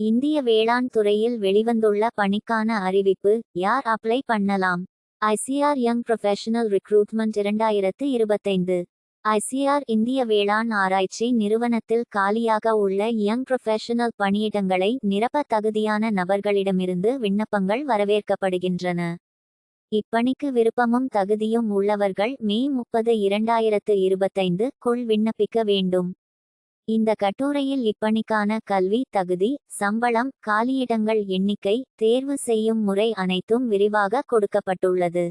இந்திய வேளாண் துறையில் வெளிவந்துள்ள பணிக்கான அறிவிப்பு யார் அப்ளை பண்ணலாம்? ஐசிஆர் யங் ப்ரொஃபஷனல் ரிக்ரூட்மெண்ட் இரண்டாயிரத்து இருபத்தைந்து. ஐசிஆர் இந்திய வேளாண் ஆராய்ச்சி நிறுவனத்தில் காலியாக உள்ள யங் ப்ரொஃபஷனல் பணியிடங்களை நிரப்ப தகுதியான நபர்களிடமிருந்து விண்ணப்பங்கள் வரவேற்கப்படுகின்றன. இப்பணிக்கு விருப்பமும் தகுதியும் உள்ளவர்கள் மே முப்பது இரண்டாயிரத்து இருபத்தைந்து குள் விண்ணப்பிக்க வேண்டும். இந்த கட்டுரையில் இப்பணிக்கான கல்வி தகுதி சம்பளம் காலியிடங்கள் எண்ணிக்கை தேர்வு செய்யும் முறை அனைத்தும் விரிவாக கொடுக்கப்பட்டுள்ளது.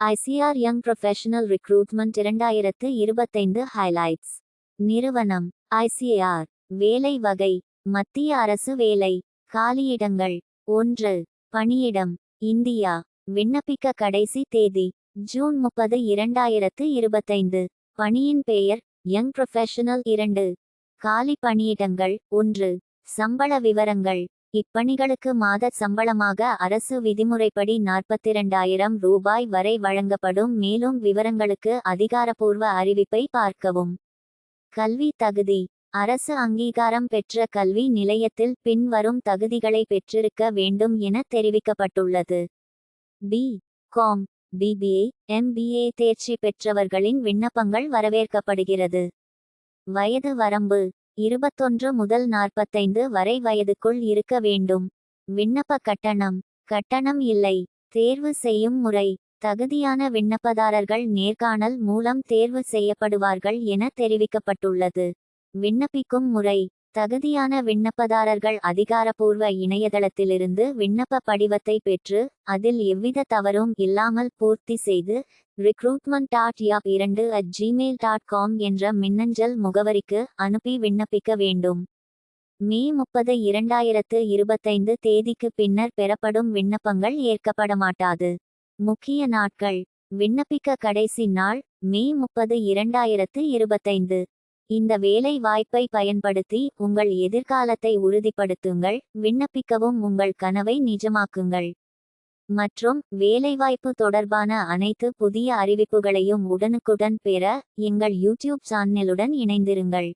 ஐசிஆர் யங் ப்ரொஃபஷனல் ரிக்ரூட்மெண்ட் இரண்டாயிரத்து இருபத்தைந்து ஹைலைட்ஸ் நிறுவனம். ஐசிஆர். வேலை வகை. மத்திய அரசு வேலை. காலியிடங்கள். ஒன்று. பணியிடம். இந்தியா. விண்ணப்பிக்க கடைசி தேதி. ஜூன் முப்பது இரண்டாயிரத்து இருபத்தைந்து. பணியின் பெயர். யங் ப்ரொஃபஷனல் இரண்டு. காலி பணியிடங்கள் ஒன்று. சம்பள விவரங்கள். இப்பணிகளுக்கு மாத சம்பளமாக அரசு விதிமுறைப்படி நாற்பத்திரண்டாயிரம் ரூபாய் வரை வழங்கப்படும். மேலும் விவரங்களுக்கு அதிகாரப்பூர்வ அறிவிப்பை பார்க்கவும். கல்வி தகுதி. அரசு அங்கீகாரம் பெற்ற கல்வி நிலையத்தில் பின்வரும் தகுதிகளை பெற்றிருக்க வேண்டும் என தெரிவிக்கப்பட்டுள்ளது. பி. காம். பிபிஏ எம்பிஏ தேர்ச்சி பெற்றவர்களின் விண்ணப்பங்கள் வரவேற்கப்படுகிறது. வயது வரம்பு இருபத்தொன்று முதல் நாற்பத்தைந்து வரை வயதுக்குள் இருக்க வேண்டும். விண்ணப்ப கட்டணம் கட்டணம் இல்லை. தேர்வு செய்யும் முறை தகுதியான விண்ணப்பதாரர்கள் நேர்காணல் மூலம் தேர்வு செய்யப்படுவார்கள் என தெரிவிக்கப்பட்டுள்ளது. விண்ணப்பிக்கும் முறை தகுதியான விண்ணப்பதாரர்கள் அதிகாரப்பூர்வ இணையதளத்திலிருந்து விண்ணப்ப படிவத்தை பெற்று அதில் எவ்வித தவறும் இல்லாமல் பூர்த்தி செய்து ரிக்ரூட்மெண்ட் டாட் யாப் இரண்டு அட் ஜிமெயில் டாட் காம் என்ற மின்னஞ்சல் முகவரிக்கு அனுப்பி விண்ணப்பிக்க வேண்டும். மே முப்பது இரண்டாயிரத்து இருபத்தைந்து தேதிக்கு பின்னர் பெறப்படும் விண்ணப்பங்கள் ஏற்கப்பட மாட்டாது முக்கிய நாட்கள். விண்ணப்பிக்க கடைசி நாள் மே முப்பது இரண்டாயிரத்து இருபத்தைந்து. இந்த வேலை வாய்ப்பை பயன்படுத்தி உங்கள் எதிர்காலத்தை உறுதிப்படுத்துங்கள் விண்ணப்பிக்கவும் உங்கள் கனவை நிஜமாக்குங்கள். மற்றும் வேலைவாய்ப்பு தொடர்பான அனைத்து புதிய அறிவிப்புகளையும் உடனுக்குடன் பெற எங்கள் யூடியூப் சேனலுடன் இணைந்திருங்கள்.